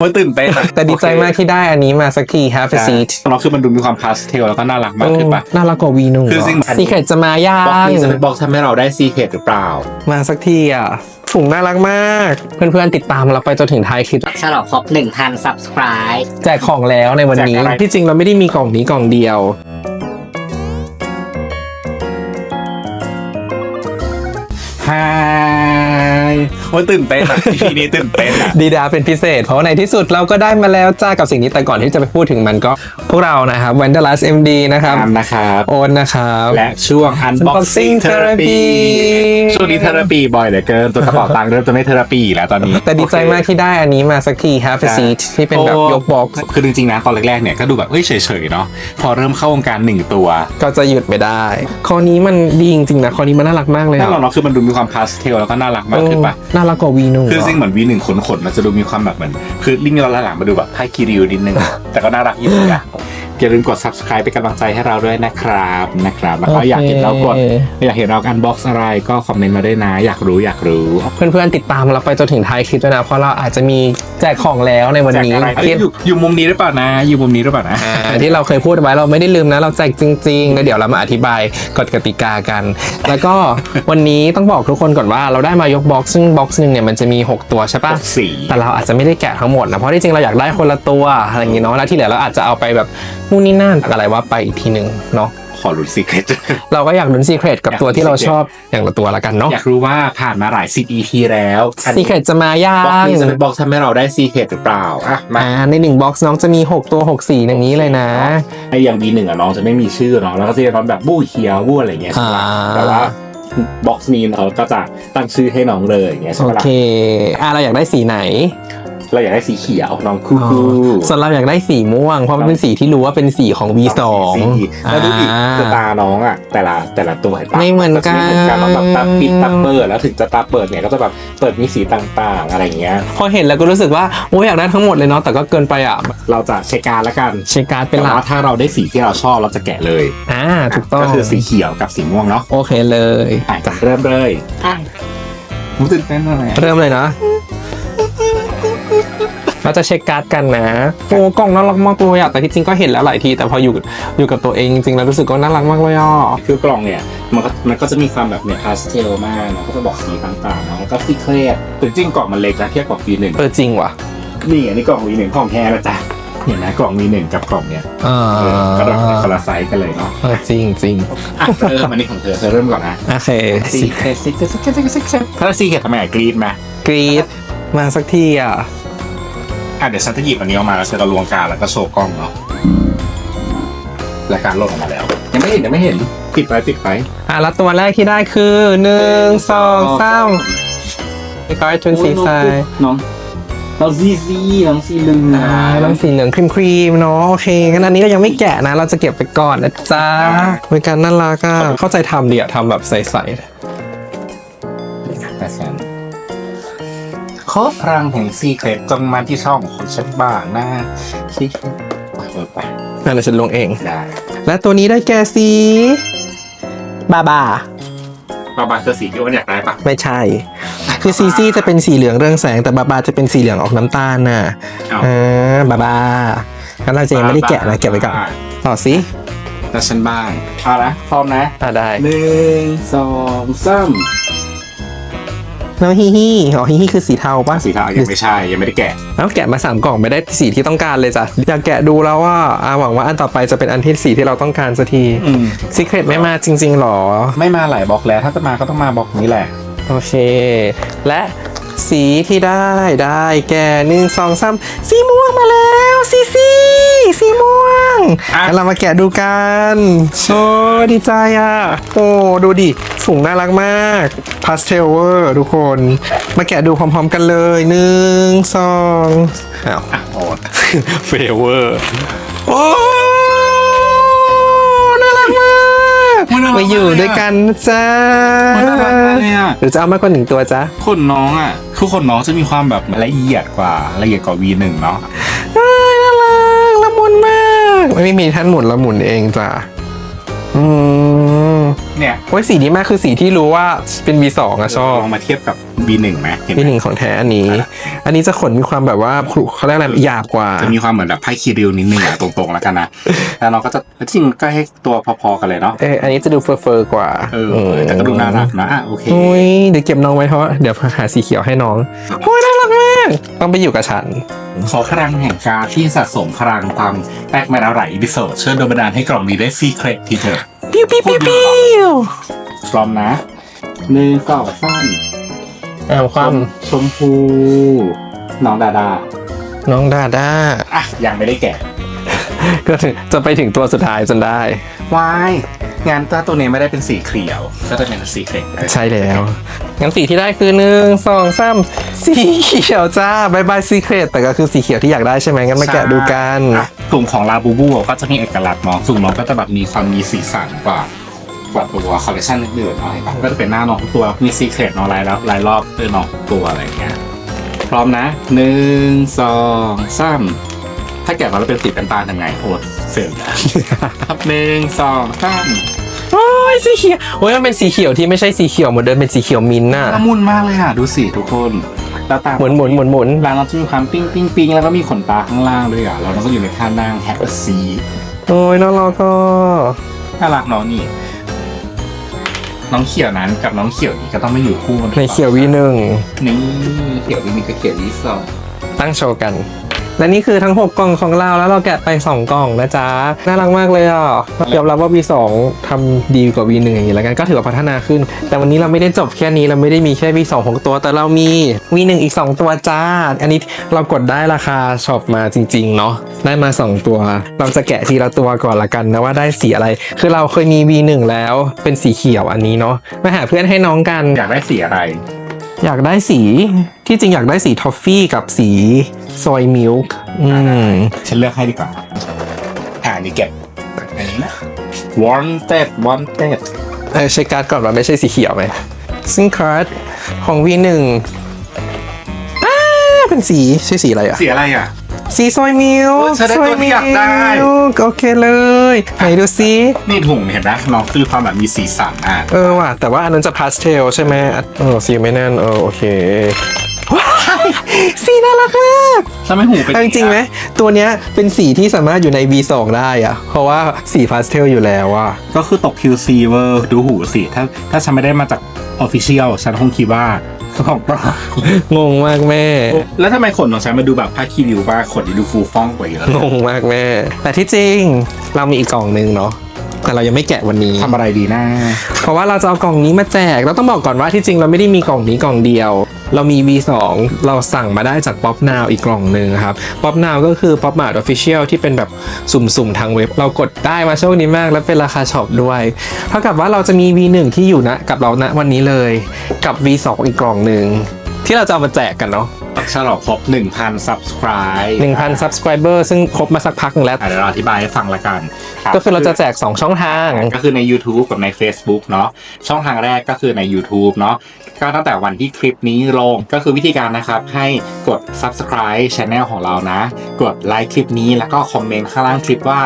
โอ้ยตื่นเต้นอะแต่ดีใจมากที่ได้อันนี้มาสักที have a ใช่ seat เราคือมันดูมีความพาสเทลแล้วก็น่ารักมากขึ้นปะโอ้น่ารักกว่าวีหนึ่งคือจริงๆซีเครตจะมาย่าบล็อกงนี้จะเป็นบล็อกทำให้เราได้ซีเครตหรือเปล่า มาสักทีอะถุงน่ารักมาก เพื่อนๆ ติดตามเราไปจนถึงท้ายคลิปฉลองครบ1,000 subscribe แจกของแล้วในวันนี้แจกอะไรที่จริงเราไม่ได้มีกล่องนี้กล่องเดียวฮายโอ้ยตื่นเต้นอะทีนี้ตื่นเต้นอะดีดาเป็นพิเศษ เพราะในที่สุดเราก็ได้มาแล้วจ้ากับสิ่งนี้แต่ก่อนที่จะไปพูดถึงมันก็ พวกเรานะครับ Wanderlust MD นะครับตามนะครับโอนนะครับ และช่วง Unboxing Unboxing Therapy Therapy ช่วงนี้เทอราปีบ่อยเหลือเกินตัวกระเป๋าตังค์เริ่มจะไม่เทอราปีแล้วตอนนี้ แต่ดีใจมากที่ได้อันนี้มาสักที have a seat ที่เป็นแบบยกบ็อกซ์คือจริงๆนะตอนแรกๆเนี่ยก็ดูแบบเอ้ยเฉยๆเนาะพอเริ่มเข้าวงการหนึ่งตัว ก็จะหยุดไม่ได้ข้อนี้มันดีจริงๆนะข้อนี้มันน่ารักมากเลยน่าอะรักเนาะคือมันดูมีความพาสเทลแล้วก็น่ารักมากขึ้นปะเออน่ารักกว่าวีหนึ่งคือจริงๆเหมือนวีหนึ่งขนขนๆมันจะดูมีความแบบเหมือน คือลิงก์เราหลังๆมาดูแบบไทยคิริวนิดนึง แต่ก็น่ารักอยู่นะ อย่าลืมกด subscribe เป็นกำลังใจให้เราด้วยนะครับนะครับ แล้วก็อยากเห็นเรากดอยากเห็นเราอันบ็อกซ์อะไรก็คอมเมนต์มาด้วยนะ อยากรู้อยากรู้ เพื่อนๆติดตามเราไปจนถึงท้ายคลิปด้วยนะ เพราะเราอาจจะมีแจกของแล้วในวันนี้แจกอะไรเอ้ยที่อยู่อยู่มุมนี้หรือเปล่านะ อยู่มุมนี้หรือเปล่านะอ่าที่เราเคยพูดไว้เราไม่ได้ลืมนะ เราแจกจริงๆแล้วเดี๋ยวเรามาอธิบายกฎกติกากัน แล้วก็วันนี้ต้องบอกทุกคนก่อนว่าเราได้มายกบ็อกซ์ซึ่งบ็อกซ์หนึ่งเนี่ยมันจะมี 6 ตัวใช่ปะหกสีแต่เราอาจจะไม่ได้แกะทั้งหมดนะเพราะที่จริงเราอยากได้คนละตัวอะไรอย่างงี้เนาะแล้วที่เหลือเราอาจจะเอาไปแบบนู่นนี่นั่นอะไรว่าไปอีกทีหนึ่งเนาะขอลุ้นซีเครตเราก็อยากลุ้นซีเครตกับอยากตัวที่เราลุ้นชอบอย่างละตัวละกันเนาะอยากรู้ว่าผ่านมาหลายสิบ EP แล้วอันซีนี้เครตจะมาย่าบล็อกงนี้จะเป็นบล็อกทำให้เราได้ซีเครตหรือเปล่าอะมาอ่าในหนึ่งบ็อกซ์น้องจะมี 6 ตัว 6 สีอย่างนี้เลยนะไอ้อย่าง B หนึ่งอะน้องจะไม่มีชื่อเนาะแล้วก็จะเป็นแบบบู้เขียวบู้อะไรเงี้ยใช่ไหมอ่าแต่ว่าบ็อกซ์นี้เราก็จะตั้งชื่อให้น้องเลยอย่างเงี้ยใช่โอไหมล่ะเคอ่าเราอยากได้สีไหน เราอยากได้สีเขียวน้องคูคูส่วนเราอยากได้สีม่วง เพราะมันเป็นสีที่รู้ว่าเป็นสีของ V2 สีแล้วดูดิอ่าคือตาน้องอะแต่ละแต่ละตัวเห็นปะไม่เหมือนกันไม่เหมือนกันเราแบบตาปิดตาเปิดแล้วถึงจะตาเปิดเนี่ยก็จะแบบเปิดมีสีต่างๆ อะไรเงี้ย พอเห็นแล้วก็รู้สึกว่าโอ้ยอยากได้ทั้งหมดเลยเนาะแต่ก็เกินไปอะเราจะเช็คการดแล้วกันเช็คการ์ดเป็นแต่หลักว่าถ้าเราได้สีที่เราชอบเราจะแกะเลยอ่าถูกต้องก็คือสีเขียวกับสีม่วงเนาะโอเคเลยอะเริ่มเลยอะผมตื่นเต้นอะไรเริ่มเลยนะ เราจะเช็คการ์ดกันนะโอ้กล่องน่ารักมากเลยอะแต่ที่จริงก็เห็นแล้วหลายที แต่พออยู่อยู่กับตัวเองจริงๆแล้วรู้สึกว่าน่ารักมากเลยอะคือกล่องเนี่ยมันก็มันก็จะมีความแบบเนี่ยพาสเทลมากนะก็จะบอกสีต่างๆเนาะแล้วก็ซีเครตจริงๆกล่องมันเล็กนะเทียบกับ V1 เออจริงว่ะนี่อันนี้กล่อง V1 ของแท้นะจ๊ะเห็นไหมกล่อง V1 กับกล่องเนี้ยอ่าเออก็แบบคนละไซส์กันเลยเนาะเออจริงจริงอะเริ่มอันนี้ของเธอเธอเริ่มก่อนนะโอเคซีเครตซีเครตซีเครตซีเครตถ้าซีเครตทำไมอะกรีดไหมกรีดมาสักทีอะ อะเดี๋ยวฉันจะหยิบอันนี้ออกมาแล้วฉันจะลวงการแล้วก็โชว์กล้องเนาะรายการลดออกมาแล้ว ยังไม่เห็นยังไม่เห็นปิดไปปิดไปอะแล้วตัวแรกที่ได้คือหนึ่งสองสามมีการ์ดชุนสีใสน้องน้องซีซีน้องซีเหลืองอ่าน้ำสีเหลืองครีมครีมๆเนาะโอเคงั้นอันนี้เรายังไม่แกะนะ เราจะเก็บไปก่อนนะจ๊ะเป็นการน่ารักอะเข้าใจทำดีอะทำแบบใสแต่ฉัน ขอพลังแห่งซีเครตจงมาที่ช่องของฉันบ้างนะซีเครตเปิดไปๆนั่นเดี๋ยวฉันลงเอง ได้ และตัวนี้ได้แก่สีบาบา บาบาคือสีที่อ้วนอยากได้ปะไม่ใช่ คือซีซี่จะเป็นสีเหลืองเรืองแสงแต่บาบาจะเป็นสีเหลืองออกน้ำตาลน่ะเอา อ่าบาบางั้นเราจะยังไม่ได้แกะนะเก็บไว้ก่อนต่อสิแล้วฉันบ้าง เอาละพร้อมนะ อ่าได้หนึ่งสองสาม น้องฮิฮิอ๋อฮิฮิคือสีเทาปะสีเทายังไม่ใช่ยังไม่ได้แกะแล้วแกะมาสามกล่องไม่ได้สีที่ต้องการเลยจ้ะอยากแกะดูแล้วว่าอาหวังว่าอันต่อไปจะเป็นอันที่สีที่เราต้องการสักทีอืมซีเครตไม่มาจริงๆหรอ ไม่มาหลายบล็อกแล้ว ถ้าจะมาก็ต้องมาบล็อกนี้แหละ โอเค และ สีที่ได้ได้แก่หนึ่งสองสามสีม่วงมาแล้วสีสีสีม่วงอะงั้นเรามาแกะดูกันโอ้ดีใจอะ โอ้ดูดิสูงน่ารักมากพาสเทลเวอร์ทุกคน มาแกะดูพร้อมๆกันเลยหนึ่งสองอ้าวอะโอ้เฟเวอร์โอ้น่ารักมากมันน่ารักมากมาอยู่ด้วยกันนะจ้ามันน่ารักมากเลยอะหรือจะเอามากกว่าหนึ่งตัวจ้าขนน้องอะ คือขนน้องจะมีความแบบละเอียดกว่าละเอียดกว่า V1 เนาะน่ารักละมุนมากไม่มีท่านหมุนละหมุนเองจ้ะอืมเนี่ยโอ้ยสีนี้มากคือสีที่รู้ว่าเป็น V2 อะชอบลองมาเทียบกับ V B1 ไหมเห็นไหม พี่หนึ่งของแท้อันนี้อันนี้จะขนมีความแบบว่าเขาเรียกอะไรหยาบกว่า จะมีความเหมือนแบบไพ่คีริวนิดนึงอะตรงๆแล้วกันนะ แล้วเราก็จะจริงๆก็ให้ตัวพอๆกันเลยเนาะ เอออันนี้จะดูเฟอร์เฟอร์กว่าเออ แต่ก็ดูน่ารักนะอะโอเค อุ้ยเดี๋ยวเก็บน้องไว้เพราะว่าเดี๋ยวหาสีเขียวให้น้องโอ้ยน่ารักมาก ต้องไปอยู่กับฉัน ขอพลังแห่งการที่สะสมพลังตามแตกแมนอะไรอีพิโซดเชิญโดนบันดาลให้กล่องนี้ได้ซีเครตทีเถอะปิ้วปิ้วปิ้วปิ้วพร้อมนะหนึ่งสองสาม อ่าความชมพูน้องดาดาน้องดาด้าอะยังไม่ได้แกะก็ถึงจะไปถึงตัวสุดท้ายจนได้ วายงานตัวตัวนี้ไม่ได้เป็นสีเขียว ก็จะเป็นสีเครตใช่แล้ว งั้นสีที่ได้คือหนึ่งสองสามสีเขียวจ้าบายบายซีเครตแต่ก็คือสีเขียวที่อยากได้ใช่ไหมงั้นมาแกะดูกัน อะกลุ่มของลาบูบูก็จะมีเอกลักษณ์เนาะสุ่มน้องก็จะแบบมีความมีสีสันกว่า กว่าตัวคอลเลคชันอื่นๆเนาะเห็นปะก็จะเป็นหน้าน้องทุกตัวมีซีเครตเนาะลายแล้วลายรอบด้วยน้องทุกตัวอะไรอย่างเงี้ยพร้อมนะหนึ่งสองสามถ้าแกะมาแล้วเป็นสีเป็นตาลทำไงโอ้เสร็จครับหนึ่งสองสามโอ้ยสีเขียวโอ้ยมันเป็นสีเขียวที่ไม่ใช่สีเขียวเหมือนเดิมเป็นสีเขียวมินท์น่ะละมุนมากเลยอะ ดูสิทุกคนแล้วตาหมุนหมุนหมุนหมุนร้านเราจะมีความปิ้งปิ้งปิ้งแล้วก็มีขนตาข้างล่างด้วยอะแล้วเราก็อยู่ในท่านั่งแฮปปี้ซีโอ้ยน่ารักก็น่ารักเน้องนี่ น้องเขียวนั้นกับน้องเขียวนี้ก็ต้องไม่อยู่คู่กันในเขียววีหนึ่งนี่เขียววีนี่ก็เขียววีสองตั้งโชว์กัน และนี่คือทั้ง 6 กล่องของเราแล้วเราแกะไป 2 กล่องนะจ๊ะ น่ารักมากเลยอะยอมรับว่า V2 ทำดีกว่า V1 อย่างนี้แล้วกันก็ถือว่าพัฒนาขึ้น แต่วันนี้เราไม่ได้จบแค่นี้เราไม่ได้มีแค่ V2 ของตัว แต่เรามี V1 อีก 2 ตัวจ้า อันนี้เรากดได้ราคาช็อปมาจริงๆเนาะได้มา 2 ตัว เราจะแกะทีละตัวก่อนละกันนะว่าได้สีอะไร คือเราเคยมี V1 แล้วเป็นสีเขียวอันนี้เนาะมาหาเพื่อนให้น้องกันอยากได้สีอะไร อยากได้สีที่จริงอยากได้สีทอฟฟี่กับสีซอยมิลค์อืมฉันเลือกให้ดีกว่าอ่านี่เก็บอันนี้นะ wanted wanted เออเช็คการ์ดก่อนว่าไม่ใช่สีเขียวไหมซึ่งการ์ดของ V1 อ้าเป็นสีใช่สีอะไรอะ สีอะไรอะ สีซอยมิลโอ้ค์ยฉันได้ตัวที่อยากได้ โอเคเลยไหนดูซินี่ถุงเห็นไหมน้องคือความแบบมีสีสันอะเออว่ะแต่ว่าอันนั้นจะพาสเทลใช่ไหมเออสีไม่แน่นเออโอเคว้ายสีน่ารักมากถ้าไม่หูเป็นเอาจริงๆไหมตัวเนี้ยเป็นสีที่สามารถอยู่ใน V2 ได้อะเพราะว่าสีพาสเทลอยู่แล้วอะก็คือตก QC เวอร์ดูหูสิถ้าถ้าฉันไม่ได้มาจาก Official ฉันคงคิดว่า ของปลอมงงมากแม่ แล้วทำไมขนของฉันมาดูแบบผ้าคีริวว่าขนดูฟูฟ่องกว่าเยอะงงมากแม่ แต่ที่จริงเรามีอีกกล่องหนึงเนาะ แต่เรายังไม่แกะวันนี้ ทำอะไรดีนะเพราะว่าเราจะเอากล่องนี้มาแจก เราต้องบอกก่อนว่าที่จริงเราไม่ได้มีกล่องนี้กล่องเดียว เรามี V2 เราสั่งมาได้จาก Pop Now อีกกล่องหนึ่งครับ Pop Now ก็คือ Pop Mart Official ที่เป็นแบบสุ่มๆ ทางเว็บ เรากดได้มาโชคดีมากและเป็นราคาช็อปด้วยเท่ากับว่าเราจะมี V1 ที่อยู่นะกับเราณวันนี้เลย กับ V2 อีกกล่องหนึ่งที่เราจะเอามาแจกกันเนาะ ฉลองครบ 1,000 subscribe 1,000 subscriber ซึ่งครบมาสักพักหนึงแล้ว อะเดี๋ยวเราอธิบายให้ฟังละกันก็คือเราจะแจก 2 ช่องทาง ก็คือใน YouTube กับใน Facebook เนาะช่องทางแรกก็คือใน YouTube เนาะก็ตั้งแต่วันที่คลิปนี้ลงก็คือวิธีการนะครับให้กด subscribe channel ของเรานะ กดไลค์คลิปนี้แล้วก็คอมเมนต์ข้างล่างคลิปว่า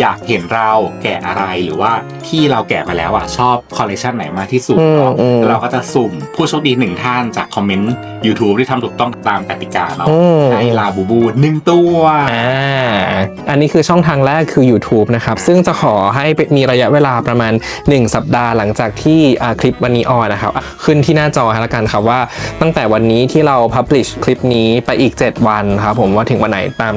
อยากเห็นเราแกะอะไรหรือว่าที่เราแกะมาแล้วอะชอบคอลเลคชันไหนมากที่สุดเนาะอืมอืมแล้วเราก็จะสุ่มผู้โชคดีหนึ่งท่านจากคอมเมนต์ YouTube ที่ทำถูกต้องตามกติกาเนาะอืม ให้ลาบูบูหนึ่งตัว อ่า อันนี้คือช่องทางแรกคือ YouTube นะครับ ซึ่งจะขอให้มีระยะเวลาประมาณ 1 สัปดาห์หลังจากที่อ่าคลิปวันนี้ออนนะครับขึ้นที่หน้าจอให้ละกันครับว่าตั้งแต่วันนี้ที่เรา publish คลิปนี้ไปอีก 7 วันครับผมว่าถึงวันไหนตาม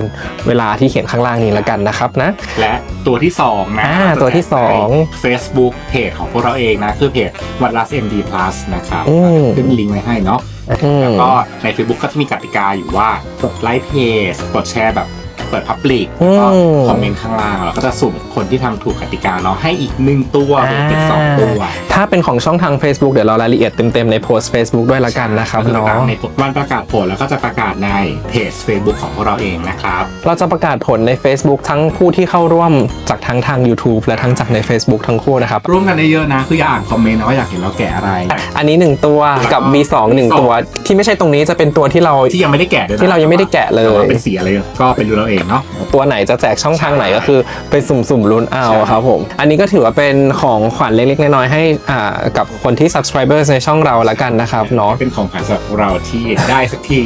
เวลาที่เขียนข้างล่างนี้ละกันนะครับนะ และตัวที่ 2 นะอ่าตัวที่สองใน Facebook เพจของพวกเราเองนะ คือเพจวัดลัส MD Plus นะครับอืม ขึ้นลิงก์ไว้ให้เนาะอืม แล้วก็ใน Facebook ก็จะมีกติกาอยู่ว่า กดไลค์เพจ กดแชร์แบบ ปิด Public แล้วก็คอมเมนต์ข้างล่างเราก็จะสุ่มคนที่ทำถูกกติกาเนาะให้อีกหนึ่งตัวเป็นอีกสองตัวถ้าเป็นของช่องทาง Facebook เดี๋ยวเรารายละเอียดเต็มๆในโพสต์ Facebook ด้วยละกันนะครับก็อเนาะในวันประกาศผลแล้วก็จะประกาศในเพจ Facebook ของพวกเราเองนะครับ เราจะประกาศผลใน Facebook ทั้งผู้ที่เข้าร่วมจากทั้งทาง YouTube และทั้งจากใน Facebook ทั้งคู่นะครับ ร่วมกันได้เยอะนะ คืออย่าอ่านคอมเมนต์นะว่าอยากเห็นเราแกะอะไร อันนี้ 1 ตัวกับแล้วก็ V2 1 ตัว ที่ไม่ใช่ตรงนี้จะเป็นตัวที่เราที่ยังไม่ได้แกะด้วยนะที่เรายังไม่ได้แกะเลยแต่ว่าเป็นสีอะไรก็ไปดูเราเองกันเนาะตัวไหนจะแจกช่องทางไหนก็คือไปสุ่มๆลุ้นเอาใช่ครับผม อันนี้ก็ถือว่าเป็นของขวัญเล็กๆน้อยๆให้อ่ากับคนที่ subscribers ในช่องเราละกันนะครับเนาะเป็นของขวัญสำหรับเราที่ได้สักที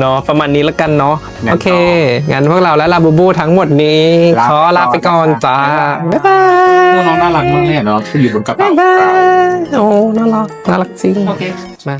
เนาะประมาณนี้ละกันเนาะงั้นโอเคก็งั้นพวกเราและลาบูบูทั้งหมดนี้ลาขอลาไปก่อนไปก่อนจ้าบ๊าบ๊ายยบายน้องน่ารักมากเลยอะเนาะที่อยู่บนกระบ๊าเป๋ายบายโอ้น่ารักน่ารักจริงโอเคมา